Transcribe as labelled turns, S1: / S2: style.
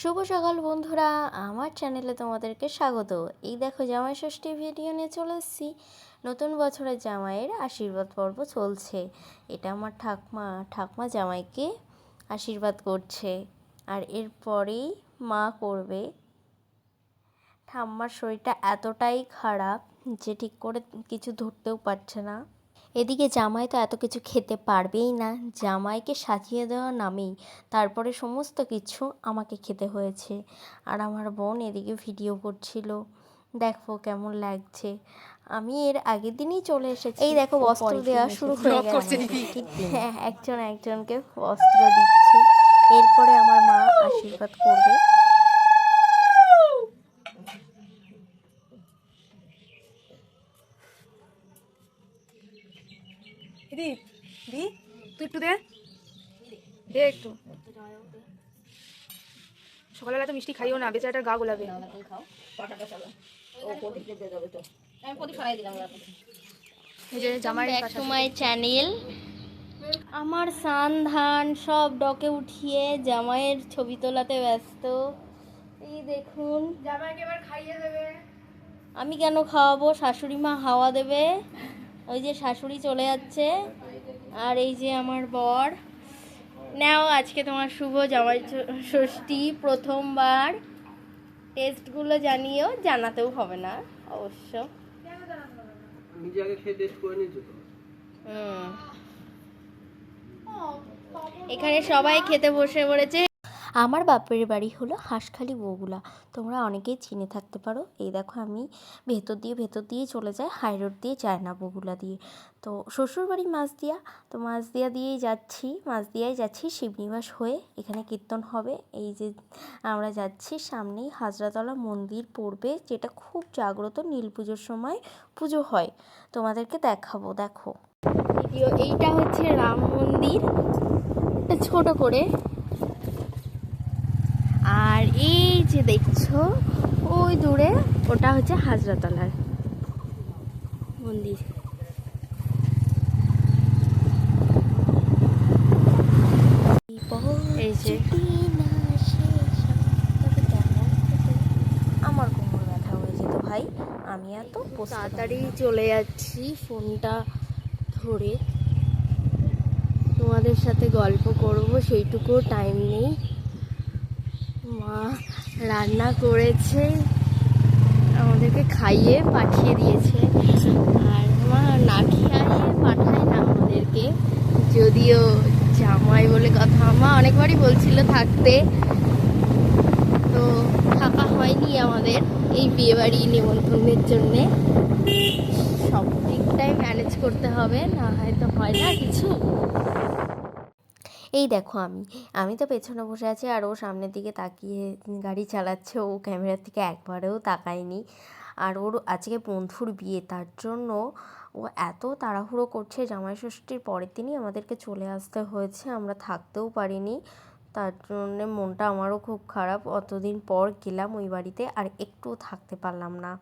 S1: শুভ সকাল বন্ধুরা, আমার চ্যানেলে তোমাদেরকে স্বাগত। এই দেখো জামাই ষষ্ঠী ভিডিও নিয়ে চলে এসেছি। নতুন বছরের জামাইয়ের আশীর্বাদ পর্ব চলছে। এটা আমার ঠাকমা ঠাকমা জামাইকে আশীর্বাদ করছে। আর এরপরেই মা করবে। ঠাম্মার শরীরটা এতটাই খারাপ যে ঠিক করে কিছু ধরতেও পারছে না। এদিকে জামাই তো এত কিছু খেতে পারবেই না। জামাইকে সাজিয়ে দেওয়া নামেই তারপরে সমস্ত কিছু আমাকে খেতে হয়েছে। আর আমার বোন এদিকে ভিডিও করছিল। দেখো কেমন লাগছে। আমি এর আগের দিনই চলে এসেছি। এই দেখো বস্ত্র দেওয়া শুরু হয়ে গেছে। হ্যাঁ একজন একজনকে বস্ত্র দিচ্ছে। এরপরে আমার মা আশীর্বাদ করবে।
S2: দি দি তুই একটু দে। দে একটু। সকালবেলা তো মিষ্টি খাইও না বেচারাটার গা গোলাবে।
S1: চ্যানেল আমার সান ধান সব ডকে উঠিয়ে জামাইয়ের ছবি তোলাতে ব্যস্ত। এই দেখুন।
S2: জামাইকে এবার খাইয়ে দেবে।
S1: আমি কেন খাওয়াবো? শাশুড়ি মা হাওয়া দেবে। ওই যে শাশুড়ি চলে যাচ্ছে আর এই যে আমার বর। নাও আজকে তোমার শুভ জামাই ষষ্ঠী প্রথমবার। টেস্টগুলো জানিয়েও জানাতেও হবে না অবশ্য।
S3: নিজে আগে খেয়ে টেস্ট করে নিয়েছো
S1: হুম। এখানে সবাই খেতে বসে পড়েছে। আমার বাপের বাড়ি হলো হাঁসখালি বগুলা তোমরা অনেকেই চিনে থাকতে পারো। এই দেখো আমি ভেতর দিয়ে ভেতর দিয়ে চলে যাই হাই রোড দিয়ে যায় না বগুলা দিয়ে। তো শ্বশুর বাড়ি মাছদিয়া, তো মাছদিয়া দিয়েই যাচ্ছি। মাছদিয়ায় যাচ্ছি শিবনিবাস হয়ে। এখানে কীর্তন হবে। এই যে আমরা যাচ্ছি, সামনেই হাজরাতলা মন্দির পড়বে, যেটা খুব জাগ্রত নীল পুজোর সময় পুজো হয়। তোমাদেরকে দেখাবো, দেখো। এইটা হচ্ছে রাম মন্দির। ছোট করে আর এই যে দেখছ, ওই দূরে ওটা হচ্ছে হাজরাতলার মন্দির। এই আমার কোমর ব্যথা হয়ে যেত ভাই, আমি এত তাড়াতাড়ি চলে যাচ্ছি, ফোনটা ধরে। তোমাদের সাথে গল্প করব সেইটুকু টাইম নেই। মা রান্না করেছে, আমাদেরকে খাইয়ে পাঠিয়ে দিয়েছে। আর আমার না খাইয়ে পাঠায় না আমাদেরকে। যদিও জামাই বলে কথা, মা অনেকবারই বলছিল থাকতে। তো থাকা হয়নি আমাদের এই বিয়েবাড়ি নিমন্ত্রণের জন্যে। সব দিকটাই ম্যানেজ করতে হবে, না হয়তো হয় না কিছু। এই দেখো আমি। আমি তো পেছনে বসে আছি আর ও সামনের দিকে তাকিয়ে গাড়ি চালাচ্ছে। ও ক্যামেরার দিকে একবারেও তাকায়নি। আর ওর আজকে বন্ধুর বিয়ে, তার জন্য ও এত তাড়াহুড়ো করছে। জামাই ষষ্ঠীর পরের দিনই আমাদেরকে চলে আসতে হয়েছে। আমরা থাকতেও পারিনি। তার জন্যে মনটা আমারও খুব খারাপ। অতদিন পর গেলাম ওই বাড়িতে। আর একটুও থাকতে পারলাম না।